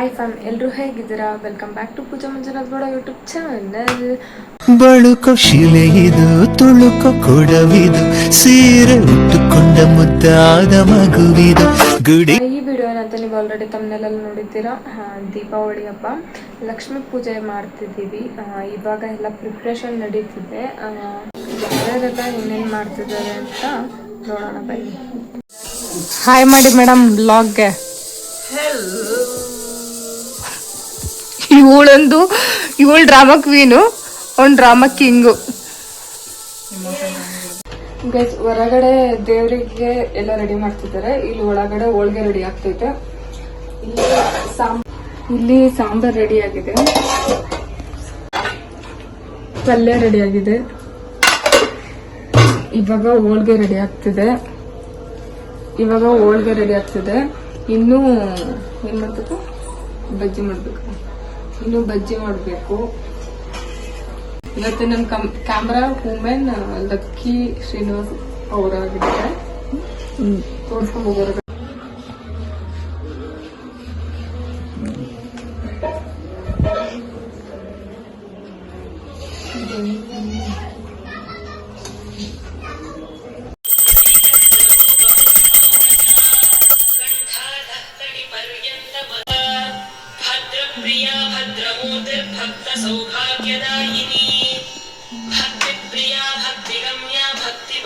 I fam ಎಲ್ಲರೂ ಹೇಗಿದ್ದೀರಾ? Welcome back to Pooja Manjunath Gowda YouTube channel ಬಳುಕೋ ಇದು ತುಳುಕೋ ಕೊಡವಿದು ಸೀರೆ ಉಟ್ಟುಕೊಂಡ ಮುದ್ದಾದ ಮಗುವಿದು. ಗುಡಿ ಈ ವಿಡಿಯೋ ಏನಂತ ನೀವು ಆಲ್ರೆಡಿ ತಮ್ಮನೆಲ್ಲ ನೋಡಿದ್ದೀರಾ? ದೀಪಾವಳಿ ಹಬ್ಬ. ಲಕ್ಷ್ಮಿ ಪೂಜೆ ಮಾಡ್ತಿದ್ದೀವಿ. ಇವಾಗ ಎಲ್ಲ ಪ್ರಿಪ್ರೇಷನ್ ನಡೀತಿದೆ. ಯಾರ್ಯಾರೆಲ್ಲ ಏನೇನು ಮಾಡ್ತಿದ್ದಾರೆ ಅಂತ ನೋಡೋಣ ಬನ್ನಿ. ಹಾಯ್ ಮಾಡಿ ಮೇಡಮ್ ಬ್ಲಾಗ್ಗೆ ಇವಳೊಂದು, ಇವಳು ಡ್ರಾಮಾ ಕ್ವೀನು ಅವ್ನು ಡ್ರಾಮಾ ಕಿಂಗು ಹೊರಗಡೆ ದೇವರಿಗೆ ಎಲ್ಲ ರೆಡಿ ಮಾಡ್ತಿದ್ದಾರೆ. ಇಲ್ಲಿ ಒಳಗಡೆ ಹೋಳ್ಗೆ ರೆಡಿ ಆಗ್ತೈತೆ. ಇಲ್ಲಿ ಸಾಂಬ ಇಲ್ಲಿ ಸಾಂಬಾರ್ ರೆಡಿ ಆಗಿದೆ. ಪಲ್ಯ ರೆಡಿ ಆಗಿದೆ. ಇವಾಗ ಹೋಳ್ಗೆ ರೆಡಿ ಆಗ್ತಿದೆ. ಇವಾಗ ಹೋಳ್ಗೆ ರೆಡಿ ಆಗ್ತಿದೆ. ಇನ್ನು ಏನ್ ಮಾಡ್ಬೇಕು? ಬಜ್ಜಿ ಮಾಡ್ಬೇಕು. ಇನ್ನು ಬಜ್ಜಿ ಮಾಡಬೇಕು. ಇವತ್ತು ನನ್ನ cum camera women Lucky Srinivas ಅವರಾಗಿದ್ದಾರೆ. ತೋರ್ಸ್ಕೊಂಡು ಹೋಗೋರು.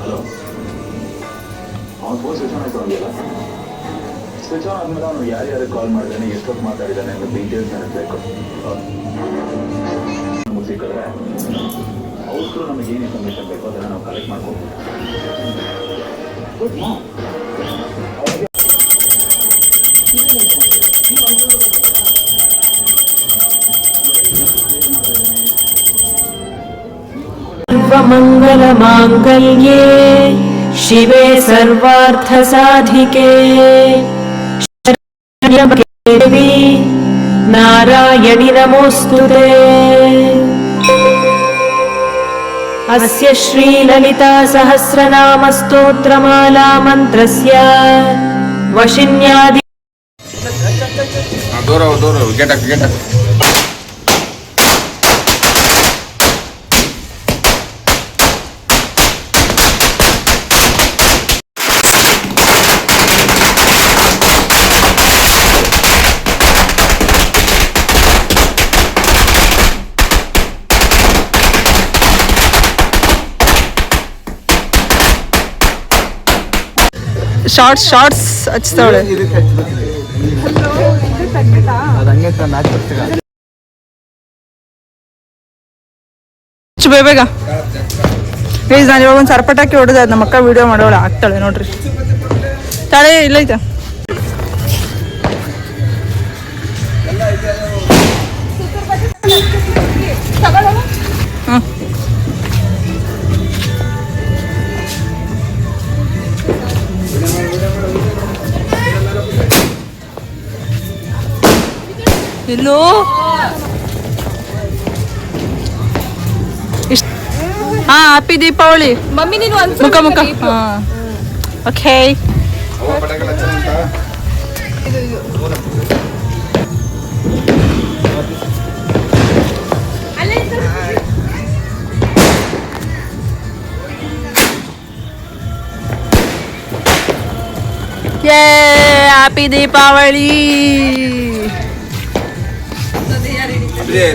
ಹಲೋ ಅವ್ನು ಫೋನ್ ಸ್ವಿಚ್ ಆನ್ ಆಯ್ತು ಅವನಿಗೆಲ್ಲ ಸ್ವಿಚ್ ಆನ್ ಆದ್ಮೇಲೆ ಅವನು ಯಾರ್ಯಾರು ಕಾಲ್ ಮಾಡಿದ್ದಾನೆ ಎಷ್ಟೊತ್ತು ಮಾತಾಡಿದ್ದಾನೆ ಅನ್ನೋ ಡೀಟೇಲ್ಸ್ ನನಗೆ ಬೇಕು ನಮಗೆ ಸಿಕ್ಕಿದ್ರೆ ಅವ್ರು ನಮಗೆ ಏನು ಇನ್ಫಾರ್ಮೇಶನ್ ಬೇಕೋ ಅದನ್ನು ನಾವು ಕಲೆಕ್ಟ್ ಮಾಡ್ಕೊಬೋದು ಗುಡ್ ಮಾರ್ನಿಂಗ್ सर्वमङ्गलमाङ्गल्ये शिवे सर्वार्थसाधिके शरण्ये देवी नारायणि नमोऽस्तु ते अस्य श्रीललिता सहस्रनामस्तोत्रमाला मन्त्रस्य वशिन्यादि ಶಾರ್ಟ್ಸ್ ಶಾರ್ಟ್ಸ್ ಹಚ್ತಾವಳೆ. ಹಚ್ಚು ಬೇಗ ಪ್ಲೀಸ್ ನಾನು ಇವಾಗ ಒಂದು ಸರ್ಪಟಾಕಿ ಹೊಡೆದ ನಮ್ಮ ಅಕ್ಕ ವಿಡಿಯೋ ಮಾಡೋಳ, ಆಗ್ತಾಳೆ ನೋಡ್ರಿ. ತಾಳೆ ಇಲ್ಲೈತೆ. ಇಷ್ಟ ಹಾ ಹ್ಯಾಪಿ ದೀಪಾವಳಿ. ಮಮ್ಮಿ ನೀನು ಮುಖ ಮುಖ. Okay happy Deepavali.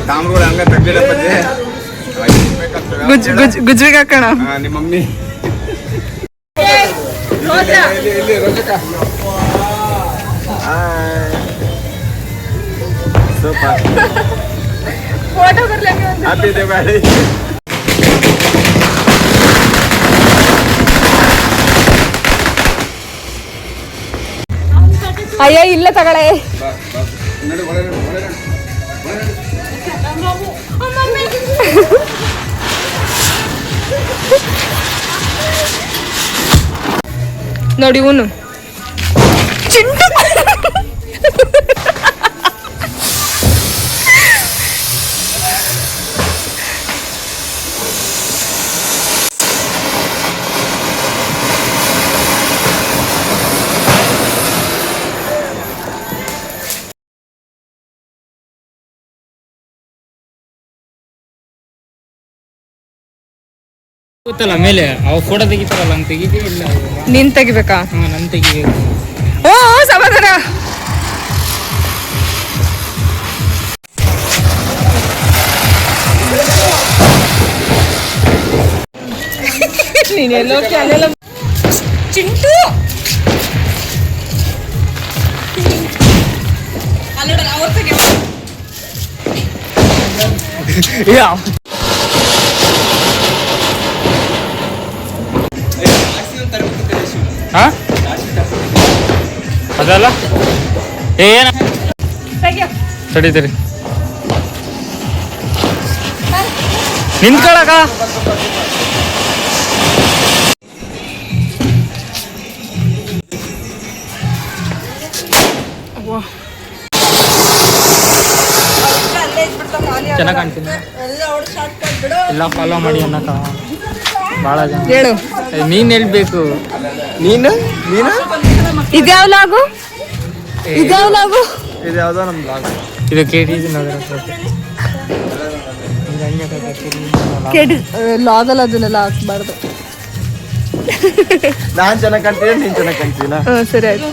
ತಾಮ್ರಗಳು ಹಂಗ ತೆಗ್ದಿಡಪ್ಪ ಗುಜ್ ಗುಜ್ ಗುಜ್ರಿಗೆ ಹಾಕೋಣ? ನಿಮ್ಮ ಮಮ್ಮಿ. ಇಲ್ಲಿ ಇಲ್ಲಿ ರೋಜಕ ಸೂಪರ್ ಹ್ಯಾಪಿ ದಿವಾಳಿ ಅಯ್ಯ ಇಲ್ಲ ತಗೊಳೆ ನೋಡಿ ಇವನು ಗೊತ್ತಲ್ಲ ಮೇಲೆ ಅವ ಫೋಟೋ ತೆಗಿತಾರಲ್ಲ ತೆಗಿತೀವಿ ಇಲ್ಲ ನೀನ್ ತೆಗಿಬೇಕಾ? ಹಾ ನಾನು ತೆಗಿಬೇಕು. ಓ ಸಮಾಧಾನ ನೀನೆಲ್ಲೋ ಕ್ಯಾನೆಲ್ಲ ಚಿಂಟು! ಹಾಂ? ಅದಲ್ಲ? ಏನ? ತಡಿತೀರಿ ತಡಿ ನಿಂತ್ಕೊಳಕ ಚೆನ್ನಾಗಿ ಕಾಣ್ತೀನಿ ಎಲ್ಲ ಫಾಲೋ ಮಾಡಿ ಅನ್ನಕ ಭಾಳ ಜನ. ಹೇಳು. ನೀನ್ ಹೇಳ್ಬೇಕು ನೀನು? ನೀನು? ಇದ್ಯಾವ ಲಾಗು? ಇದ್ಯಾವ ಲಾಗು? ಇದು ಯಾವ್ದೋ ನಮ್ ಬ್ಲಾಗ್ ಇದು ಕೆ ಟಿ ನಗರ ಕೆಡಿ ಲಾಗಲ್ಲ ಅದನ್ನೆಲ್ಲ ಹಾಕ್ಬಾರ್ದು. ನಾನ್ ಚೆನ್ನಾಗಿ ಕಾಣ್ತೀನಿ ನೀನ್ ಚೆನ್ನಾಗಿ ಕಾಣ್ತೀನ ಹ್ಞೂ ಸರಿ ಆಯ್ತು.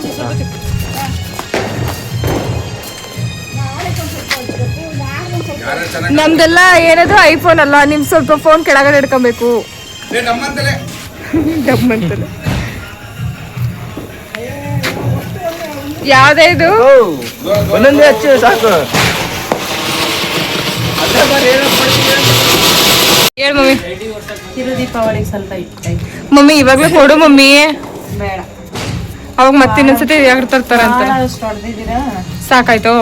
ನಮ್ದೆಲ್ಲ ಏನಾದ್ರು ಐಫೋನ್ ಅಲ್ಲ ನಿಮ್ ಸ್ವಲ್ಪ ಫೋನ್ ಕೆಳಗಡೆ ಇಟ್ಕೊಬೇಕು ನಮ್ಮಂತಲೇ. ಯಾವ್ದೇ ಇದು? ಒಂದೊಂದೇ ಹಚ್ಚು ಸಾಕು. ಹೇಳ ಮಮ್ಮಿ. ಇವಾಗಲೂ ದೀಪಾವಳಿಗೆ ಸ್ವಲ್ಪ ಇಟ್ಟೆ ಮಮ್ಮಿ ಇವಾಗ್ಲೇ ಕೊಡು ಮಮ್ಮಿ. ಬೇಡ. ಅವಾಗ ಮತ್ತೆ ಇನ್ನೊಂದ್ಸತಿ ತರ್ತಾರಂತ ತರ್ತಾರ ಅಂತ. ಸಾಕಾಯ್ತು.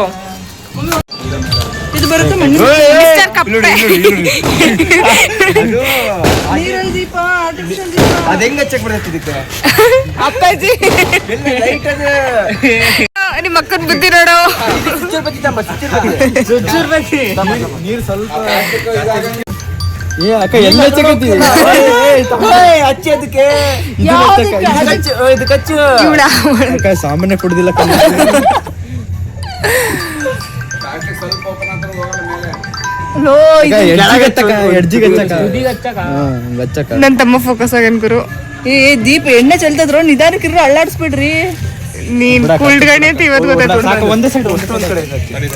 ಇದು ಬರುತ್ತೆ ಮಿಸ್ಟರ್ ಕಪ್ಪೆ. ನೀರಲ್ಲಿ ದೀಪ ಆರ್ಟಿಫಿಷಿಯಲ್ ದೀಪ. ಅದ್ ಹೆಂಗ್ ಹಚ್ಚಕ್ ಬರ್ತೈತಿ ಇದಕ್ಕೆ? ಅಪ್ಪಾಜಿ. ಲೈಟ್ ಅದು. ನಿಮ್ಮ ಅಕ್ಕನ ಬುದ್ಧಿ ನೋಡು. ಚುಚ್ಚೂರ್ ಬತ್ತಿ ತಮ್ಮ ಚುಚ್ಚೂರ್ ಬತ್ತಿ ನೀರ್ ಸ್ವಲ್ಪ ಏ ಅಕ್ಕ ಎಲ್ಲ ಹಚ್ಚಕತ್ತಿ ಹಚ್ಚಿ ಅದಕ್ಕೆ. ಇದಕ್ಕೆ ಹಚ್ಚು ಇವಳ ಅಕ್ಕ ಸಾಮಾನ್ಯ ಕುಡ್ದಿಲ್ಲ ನೋ ಎಡ್ಜಿಗೆ ಹಚ್ಚಕ ನನ್ನ ತಮ್ಮ ಫೋಕಸ್ ಆಗ್ಯಾನ ಗುರು. ಏ ಏ, ದೀಪ ಎಣ್ಣೆ ಚೆಲ್ತದ್ರು? ಇರೋ ಅಳ್ಳಾಡಿಸ್ಬಿಡ್ರಿ. ನೀನ್ ಕುಳ್ಗಣೆ ಅಂತ ಇವತ್ತು ಗೊತ್ತಾಯ್ತು ಸಾಕು ಒಂದೇ ಸೈಡ್ ಒಂದೇ ಕಡೆ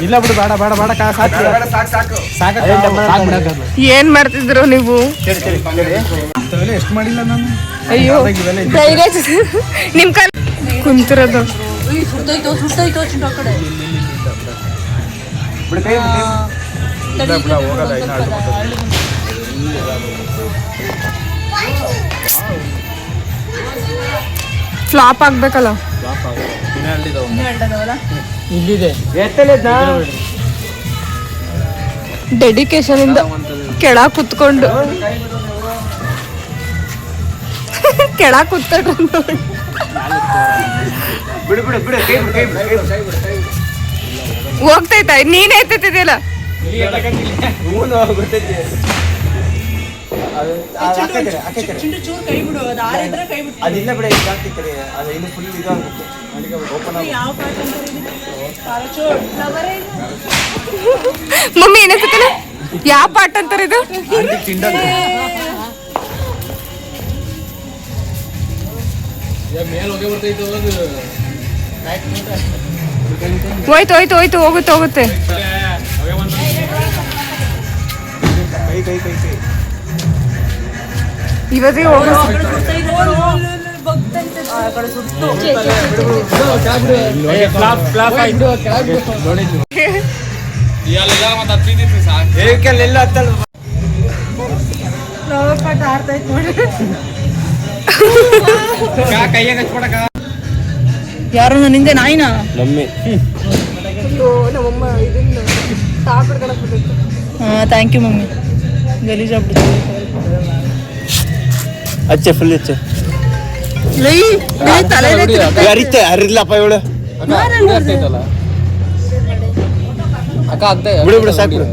ಇಲ್ಲ ಬಿಡು ಬೇಡ ಬೇಡ ಬೇಡ ಸಾಕು ಸಾಕು. ಏನ್ ಮಾಡ್ತಿದ್ರು ನೀವು? ಎಷ್ಟು ಮಾಡಿಲ್ಲ ನಾನು? ಅಯ್ಯೋ ಧೈರ್ಯ ನಿಮ್ ಕಾಲ ಕುಂತಿರೋದು. ಚಿಂಟು ಆ ಕಡೆ. ಬಿಡು ಕೈ ಬಿಡು, ಕೈ ಬಿಡು. ಹೋಗಲ್ಲ ಇನ್ನು ಅಳ್ದು ಬರ್ತದೆ. ಫ್ಲಾಪ್ ಆಗ್ಬೇಕಲ್ಲ. ಇಲ್ಲಿದೆ. ಡೆಡಿಕೇಶನ್ ಇಂದ ಕೆಳ ಕುತ್ಕೊಂಡು. ಕೆಳ ಕುತ್ಕೊಂಡು ಬಿಡು ಬಿಡು ಬಿಡು ಬಿಡು ಬಿಡು ಬಿಡು. ಹೋಗ್ತೈತಾ ನೀನೇ ಎತ್ತಿದ್ದಿಲ್ಲ ಗೊತ್ತೈತಿ. ಅದಿಲ್ಲ ಬಿಡ ಇದು ಜಾಸ್ತಿ ಕಡೆ ಅದು ಇನ್ನು ಫುಲ್ ಇದಾಗುತ್ತೆ ಓಪನ್ ಮಮ್ಮಿ ಏನಿಸ್ತಲ್ಲ ಯಾವ ಪಾಟ್ ಅಂತಾರೆ ಇದು ಹೋಯ್ತು ಹೋಯ್ತು ಹೋಯ್ತು ಹೋಗುತ್ತೆ ಹೋಗುತ್ತೆ. ಕೈ ಕೈ ಕೈ ಕೈ. ಇವತ್ತೇ ಹೋಗ. ಯಾರು ನನ್ನಿಂದೆ ನಾಯಿನಾ? ಮಮ್ಮಿ ನಮ್ಮಮ್ಮ ಇದನ್ನ ಥ್ಯಾಂಕ್ ಯು ಮಮ್ಮಿ. ಗಲೀಜಾಗ್ಬಿಡ್ತು ಅಚ್ಚೆ ಫುಲ್ ಅಚ್ಚೆ. ಲೈ ಲೈ ತಲೆ ಅರಿತೆ ಅರಿಲ್ಲಪ್ಪ ಇವಳು. ಅಕ್ಕ ಆಗ್ತಾ ಬಿಡು ಬಿಡು ಸಾಕು. ಬಿಡು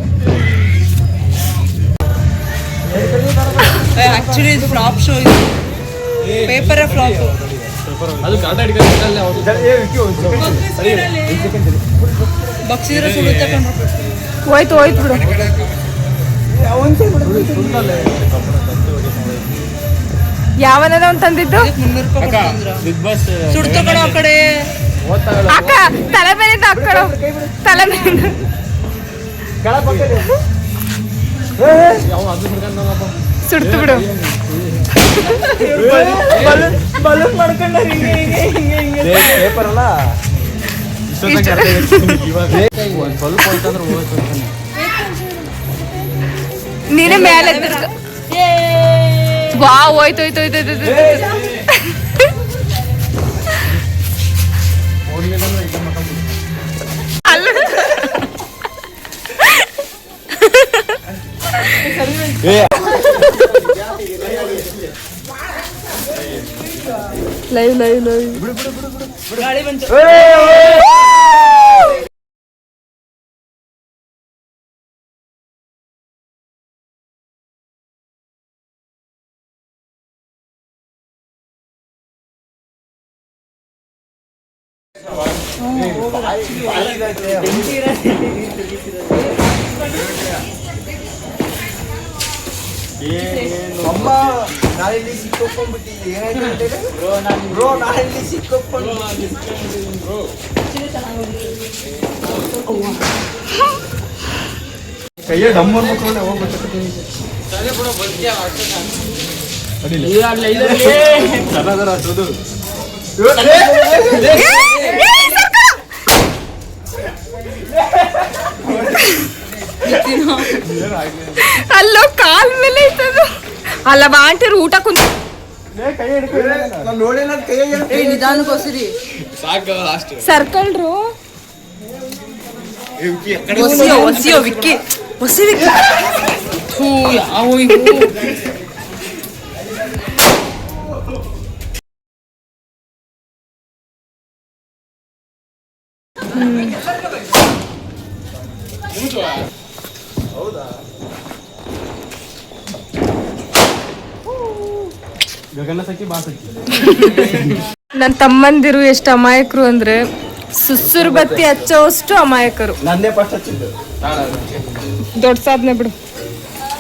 ಆಕ್ಚುಲಿ ಇದು ಫ್ಲಾಪ್ ಶೋ ಇದು. ಪೇಪರ್ ಫ್ಲಾಪ್ ಅದು ಬಕ್ಸಿದ್ರೆ ಸುಡುತ್ತೆ ಹೋಯ್ತು ಹೋಯ್ತು ಬಿಡು. ಯಾವನದ ಅವ್ನ್ ತಂದಿದ್ದು? ಸುಡ್ತು ಕಣೋ ಆ ಕಡೆ. ಅಕ್ಕ ತಲೆ ಮೇಲಿಂದ ಹಾಕ್ಕೊಳು ತಲೆ ಮೇಲಿಂದ ಸುಡ್ತು ಬಿಡು. ಬಲೂನ್ ಮಾಡ್ಕೊಂಡ ಹಿಂಗೆ ಹಿಂಗೆ ಹಿಂಗೆ ಹಿಂಗೆ ಪೇಪರ್ ಅಲ್ಲ ಒಂದ್ ಸ್ವಲ್ಪ ಅಂತಂದ್ರೆ ಹೋಯ್ತು ಅಂತಾನೆ. ನೀನೇ ಮೇಲೆ. ವಾ ಹೋಯ್ತು ಹೋಯ್ತು ಹೋಯ್ತು ಹೋಯ್ತು, ಹೋಯ್ತು, ಹೋಯ್ತು. ಅಲ್ಲ. Live live live. ಗಾಳಿ ಬಂತು. ನಾಳೆ ಸಿಕ್ಕೊಂಡ್ಬಿಟ್ಟಿದ್ದೆ ಏನಾಯ್ತು ಬ್ರೋ ನಾಳೆ ಸಿಕ್ಕೊಂಡು ಕೈಯ ಡಮ್ಮರ್ ಅಷ್ಟದು ಅಲ್ಲೋ ಕಾಲ್ ಮೇಲೆ ಇತ್ತದು ಅಲ್ಲ ಬಾಂಟಿರು ಊಟ ಕುಂತ ಕೈ ಹಿಡ್ಕೊ ನಾನು ನೋಡಿಲ್ಲ ಕೈಯ ಏ ನಿಧಾನಕ್ಕೋಸಿರಿ ಸಾಕು ಲಾಸ್ಟ್ ಸರ್ಕಲ್ರು ಒಸಿಯೋ ಒಸಿಯೋ ವಿಕ್ಕಿ ಒಸಿ ವಿಕ್ಕಿ ಥೂ ಯಾವ ನನ್ನ ತಮ್ಮಂದಿರು ಎಷ್ಟು ಅಮಾಯಕರು ಅಂದ್ರೆ ಸುಸುರು ಬತ್ತಿ ಹಚ್ಚೋಷ್ಟು ಅಮಾಯಕರು. ನಂದೇ ಫಸ್ಟ್ ಹಚ್ಚಿದ್ದು. ದೊಡ್ಡ ಸಾಧನೆ ಬಿಡು.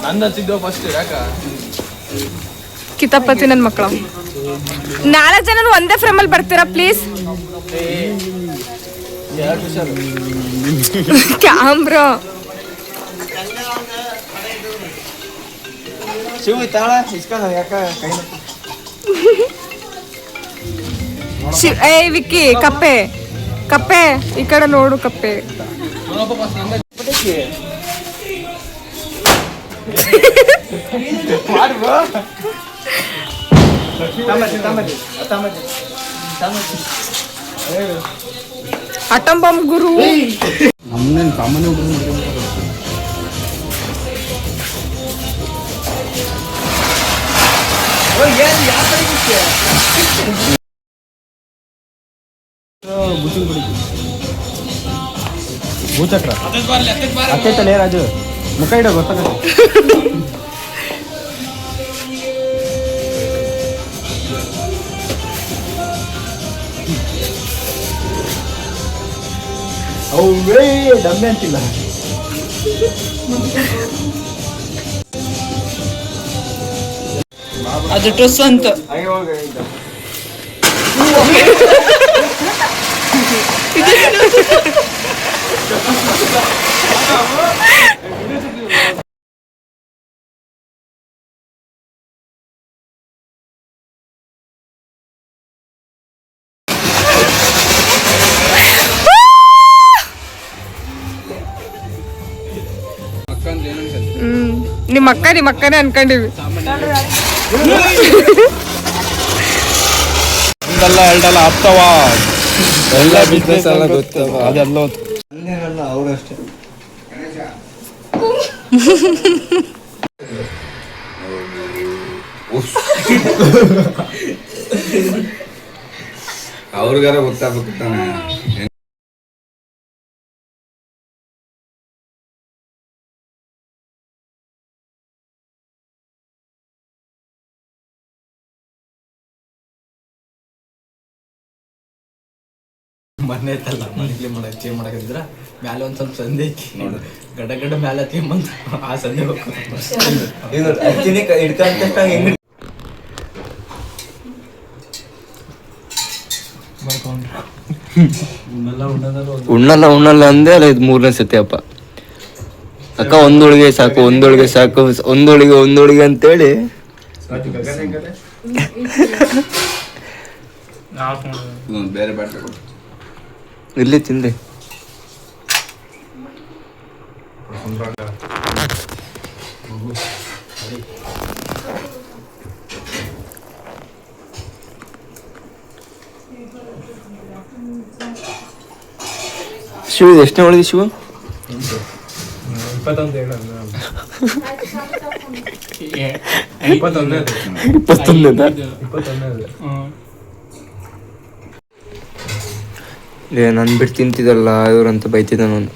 ನಂದು ಹಚ್ಚಿದ್ದು ಫಸ್ಟ್ ಯಾಕ? ಕಿತಾಪತಿ ನನ್ನ ಮಕ್ಕಳ. ನಾಳೆ ಜನ ಒಂದೇ ಫ್ರೇಮಲ್ಲಿ ಬರ್ತೀರಾ ಪ್ಲೀಸ್ ಕ್ಯಾಮ್ರಾ. ಶಿವ ತಾಳ ಇಸ್ಕೊಂಡ ಯಾಕ ಕೈ ಶಿವ್ ಏ ವಿಕ್ಕಿ ಕಪ್ಪೆ ಕಪ್ಪೆ ಈ ಕಡೆ ನೋಡು ಕಪ್ಪೆ ತಮ್ಮದಿ ಭೂಚಕ್ರ. ಅತ್ತೈತಲೇ ರಾಜು. ಮುಖ ಇಡೋ ಗೊತ್ತಾಗತ್ತೆ. ಅವೇ ಡಮ್ಮೆ ಅಂತಿಲ್ಲ. ಅದು ಟೊಸ್ ಅಂತ. ಹಾಗೆ ಹೋಗ ಈಗ ಹ್ಮ್. ನಿಮ್ಮ ಅಕ್ಕ ನಿಮ್ಮ ಅಕ್ಕನೇ ಅನ್ಕೊಂಡಿವಿ. ಒಂದಲ್ಲ ಎರಡಲ್ಲ ಹತ್ತವ? ಎಲ್ಲ ಬಿಸ್ನೆಸ್ ಎಲ್ಲ ಗೊತ್ತವ ಅದೆಲ್ಲ ಅವರಷ್ಟೇ ಅವ್ರಿಗಾರ ಗೊತ್ತಾಗ್ಬೇಕು ತಾನೆ. ಮನೆ ಐತಲ್ಲ ಮನೆಗೆ ಮಾಡಕ್ ಚೇಂಜ್ ಮಾಡಕಿದ್ರ ಮ್ಯಾಲೆ ಒಂದ್ ಸ್ವಲ್ಪ ಸಂದಿ ಐತಿ. ಗಡ ಗಡ ಮ್ಯಾಲೆ ತಿಂಬಂತ ಆ ಸಂದಿ ಉಣ್ಣಲ್ಲ ಉಣ್ಣಲ್ಲ ಅಂದೆ ಅಲ್ಲ ಇದು ಮೂರನೇ ಸತಿ ಅಪ್ಪ. ಅಕ್ಕ ಒಂದೊಳಗೆ ಸಾಕು ಒಂದೊಳಗೆ ಸಾಕು ಒಂದೊಳಗೆ ಒಂದೊಳಗೆ ಅಂತೇಳಿ. ಬೇರೆ ಬಾಟ್ಲಿ ಕೊಡು ಇಲ್ಲಿ ತಿಂದೆ ಶಿವ ಇದು ಎಷ್ಟನೇ ಒಳಗೆ ಶಿವ ಇಪ್ಪತ್ತೊಂದು ಇಪ್ಪತ್ತೊಂದನೇ ಏ ನಾನು ಬಿಟ್ಟು ತಿಂತಿದಲ್ಲ ಇವ್ರಂತ ಬೈತಿದ್ದ ನಾನು.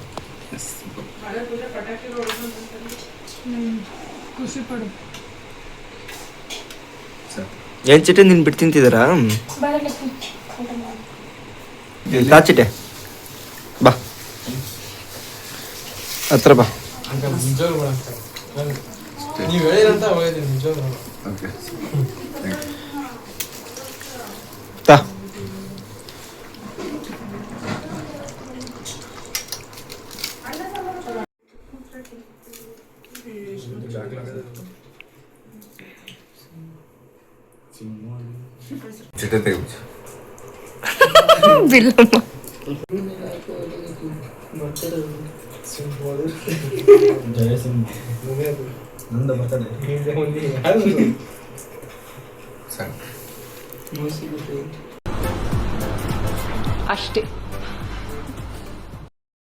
ಏನ್ ಚಿಟ್ಟೆ ನಿನ್ ಬಿಟ್ಟು ತಿಂತಿದಾರಾ? ಚಿಟ್ಟೆ. ಬಾ. ಹತ್ರ ಬಾ. ನೀವು ಹೇಳಿರಂತ ಹೋಗಿದ್ದೀನಿ ನಿಜವಾಗ್ಲೂ ಓಕೆ ತಾ ಚಿಟ್ಟೆ ತೆಗಿಬಿಟ್ಟು ಸಾಕು ಅಷ್ಟೇ